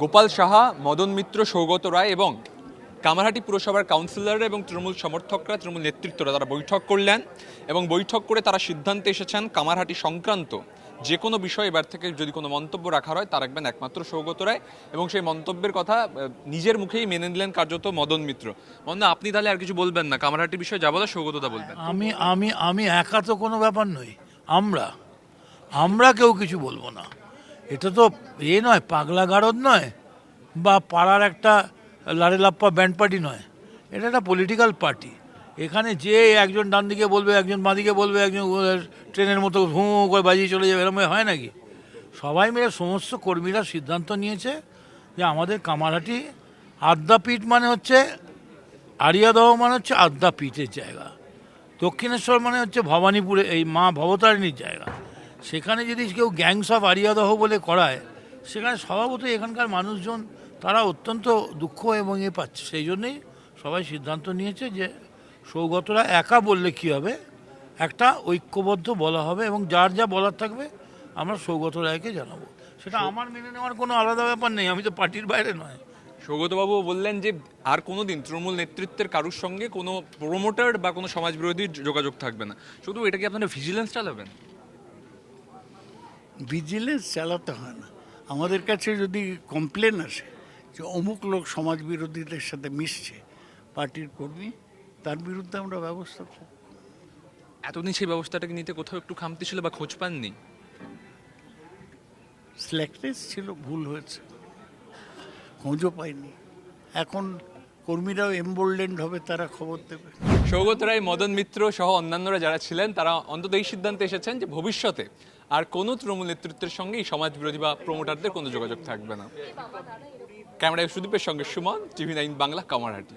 গোপাল সাহা, মদন মিত্র, সৌগত রায় এবং কামারহাটি পুরসভার কাউন্সিলররা এবং তৃণমূল সমর্থকরা, তৃণমূল নেতৃত্বরা তারা বৈঠক করলেন এবং বৈঠক করে তারা সিদ্ধান্তে এসেছেন কামারহাটি সংক্রান্ত যে কোনো বিষয়ে এবার থেকে যদি কোনো মন্তব্য রাখা হয়, তা রাখবেন একমাত্র সৌগত রায় এবং সেই মন্তব্যের কথা নিজের মুখেই মেনে নিলেন কার্যত মদন মিত্র। মদন, আপনি তাহলে আর কিছু বলবেন না? কামারহাটি বিষয়ে যা বলা সৌগতদা বলবেন। আমি আমি আমি একা তো কোনো ব্যাপার নই। আমরা আমরা কেউ কিছু বলব না। এটা তো এ নয়, পাগলা গারদ নয়, বা পাড়ার একটা লারেলাপ্পা ব্যান্ড পার্টি নয়। এটা একটা পলিটিক্যাল পার্টি এখানে যে একজন ডান দিকে বলবে, একজন বাঁ দিকে বলবে, একজন ট্রেনের মতো হু হু করে বাজিয়ে চলে যাবে, এরকম হয় নাকি? সবাই মিলে সমস্ত কর্মীরা সিদ্ধান্ত নিয়েছে যে আমাদের কামারহাটি আদ্যাপীঠ মানে হচ্ছে আরিয়াদহ মানে হচ্ছে আদ্যাপীঠের জায়গা। দক্ষিণেশ্বর মানে হচ্ছে ভবানীপুরে, এই মা ভবতারিণীর জায়গা। সেখানে যদি কেউ গ্যাংস অফ আরিয়াদহ বলে করায় সেখানে স্বভাবতই এখানকার মানুষজন তারা অত্যন্ত দুঃখ এবং এ পাচ্ছে। সেই জন্যেই সবাই সিদ্ধান্ত নিয়েছে যে সৌগতরা একা বললে কী হবে? একটা ঐক্যবদ্ধ বলা হবে এবং যার যা বলার থাকবে আমরা সৌগত রায়কে জানাব। সেটা আমার মেনে নেওয়ার কোনো আলাদা ব্যাপার নেই আমি তো পার্টির বাইরে নয়। সৌগতবাবু বললেন যে আর কোনো দিন তৃণমূল নেতৃত্বের কারুর সঙ্গে কোনো প্রমোটার বা কোনো সমাজবিরোধী যোগাযোগ থাকবে না। শুধু এটা কি আপনারা ভিজিলেন্স চালাবেন? ভিজিলেন্স চালাতে হয় না। আমাদের কাছে যদি কমপ্লেন আসে যে অমুক লোক সমাজ বিরোধীদের সাথে মিশছে পার্টির কর্মী তার বিরুদ্ধে আমরা ব্যবস্থা করব এতদিন সেই ব্যবস্থাটাকে নিতে কোথাও একটু খামতি ছিল বা খোঁজ পাননি? স্ল্যাকনেস ছিল ভুল হয়েছে। খোঁজও পাইনি। এখন কর্মীরাও এমবোল্ডেন্ড হবে, তারা খবর দেবে। সৌগত রায়, মদন মিত্র সহ অন্যান্যরা যারা ছিলেন, তারা অন্তত এই সিদ্ধান্তে এসেছেন যে ভবিষ্যতে আর কোনো তৃণমূল নেতৃত্বের সঙ্গে এই সমাজ বিরোধী বা প্রমোটারদের কোনো যোগাযোগ থাকবে না। ক্যামেরায় সুদীপের সঙ্গে সুমন, টিভি নাইন বাংলা, কামারহাটি।